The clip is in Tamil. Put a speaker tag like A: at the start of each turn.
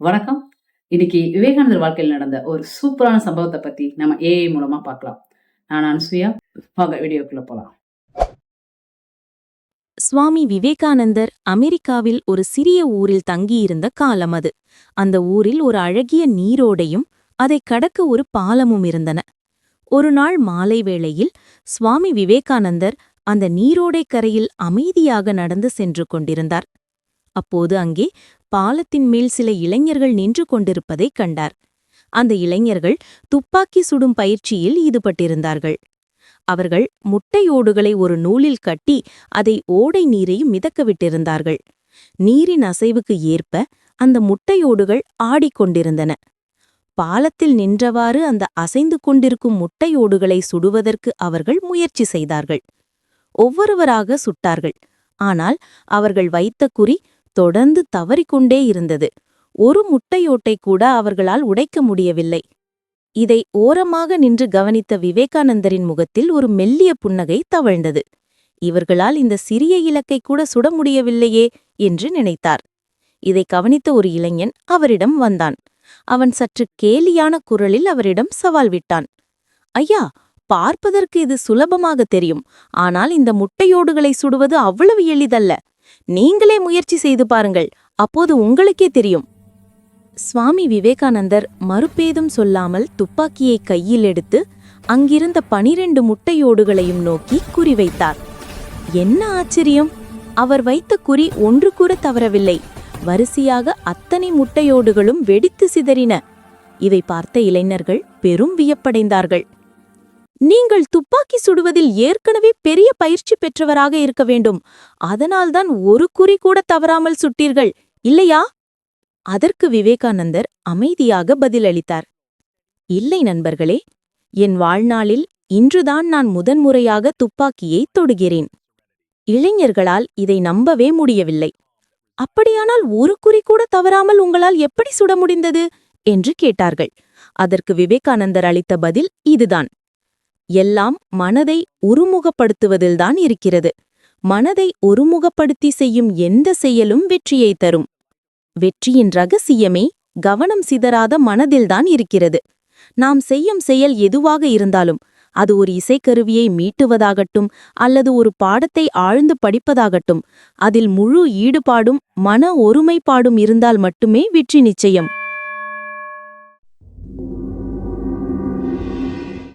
A: வணக்கம். இன்னைக்கு விவேகானந்தர் வாழ்க்கையில் நடந்த ஒரு சூப்பரான சம்பவத்தை பத்தி நம்ம ஏஐ மூலமா பார்க்கலாம். நான் அனுசுயா. வாங்க வீடியோக்குள்ள போலாம்.
B: சுவாமி விவேகானந்தர் அமெரிக்காவில் ஒரு சிறிய ஊரில் தங்கியிருந்த காலம் அது. அந்த ஊரில் ஒரு அழகிய நீரோடையும் அதை கடக்க ஒரு பாலமும் இருந்தன. ஒரு நாள் மாலை வேளையில் சுவாமி விவேகானந்தர் அந்த நீரோடைக் கரையில் அமைதியாக நடந்து சென்று கொண்டிருந்தார். அப்போது அங்கே பாலத்தின் மேல் சில இளைஞர்கள் நின்று கொண்டிருப்பதைக் கண்டார். அந்த இளைஞர்கள் துப்பாக்கி சுடும் பயிற்சியில் ஈடுபட்டிருந்தார்கள். அவர்கள் முட்டையோடுகளை ஒரு நூலில் கட்டி அதை ஓடை நீரையும் மிதக்க விட்டிருந்தார்கள் நீரின் அசைவுக்கு ஏற்ப அந்த முட்டையோடுகள் ஆடிக்கொண்டிருந்தன பாலத்தில் நின்றவாறு அந்த அசைந்து கொண்டிருக்கும் முட்டையோடுகளை சுடுவதற்கு அவர்கள் முயற்சி செய்தார்கள். ஒவ்வொருவராக சுட்டார்கள். ஆனால் அவர்கள் வைத்த குறி தொடர்ந்து தவறிக்கொண்டே இருந்தது. ஒரு முட்டையோட்டை கூட அவர்களால் உடைக்க முடியவில்லை. இதை ஓரமாக நின்று கவனித்த விவேகானந்தரின் முகத்தில் ஒரு மெல்லிய புன்னகை தவழ்ந்தது. இவர்களால் இந்த சிறிய இலக்கை கூட சுட முடியவில்லையே என்று நினைத்தார். இதை கவனித்த ஒரு இளைஞன் அவரிடம் வந்தான். அவன் சற்று கேலியான குரலில் அவரிடம் சவால் விட்டான். ஐயா பார்ப்பதற்கு இது சுலபமாக தெரியும். ஆனால் இந்த முட்டையோடுகளை சுடுவது அவ்வளவு எளிதல்ல. நீங்களே முயற்சி செய்து பாருங்கள் அப்போது உங்களுக்கே தெரியும். சுவாமி விவேகானந்தர் மறுபேதும் சொல்லாமல் துப்பாக்கியை கையில் எடுத்து அங்கிருந்த பனிரெண்டு முட்டையோடுகளையும் நோக்கி குறிவைத்தார் என்ன ஆச்சரியம்! அவர் வைத்த குறி ஒன்று கூட தவறவில்லை. வரிசையாக அத்தனை முட்டையோடுகளும் வெடித்து சிதறின. இதை பார்த்த இளைஞர்கள் பெரும் வியப்படைந்தார்கள். நீங்கள் துப்பாக்கி சுடுவதில் ஏற்கனவே பெரிய பயிற்சி பெற்றவராக இருக்க வேண்டும். அதனால்தான் ஒரு குறி கூட தவறாமல் சுட்டீர்கள் இல்லையா? அதற்கு விவேகானந்தர் அமைதியாக பதிலளித்தார். இல்லை நண்பர்களே என் வாழ்நாளில் இன்றுதான் நான் முதன்முறையாக துப்பாக்கியை தொடுகிறேன். இளைஞர்களால் இதை நம்பவே முடியவில்லை. அப்படியானால் ஒரு குறி கூட தவறாமல் உங்களால் எப்படி சுட முடிந்தது? என்று கேட்டார்கள். அதற்கு விவேகானந்தர் அளித்த பதில் இதுதான். எல்லாம் மனதை ஒருமுகப்படுத்துவதில்தான் இருக்கிறது. மனதை ஒருமுகப்படுத்தி செய்யும் எந்த செயலும் வெற்றியை தரும். வெற்றியின் ரகசியமே கவனம் சிதறாத மனதில்தான் இருக்கிறது. நாம் செய்யும் செயல் எதுவாக இருந்தாலும் அது ஒரு இசைக்கருவியை மீட்டுவதாகட்டும் அல்லது ஒரு பாடத்தை ஆழ்ந்து படிப்பதாகட்டும் அதில் முழு ஈடுபாடும் மன ஒருமைப்பாடும் இருந்தால் மட்டுமே வெற்றி நிச்சயம்.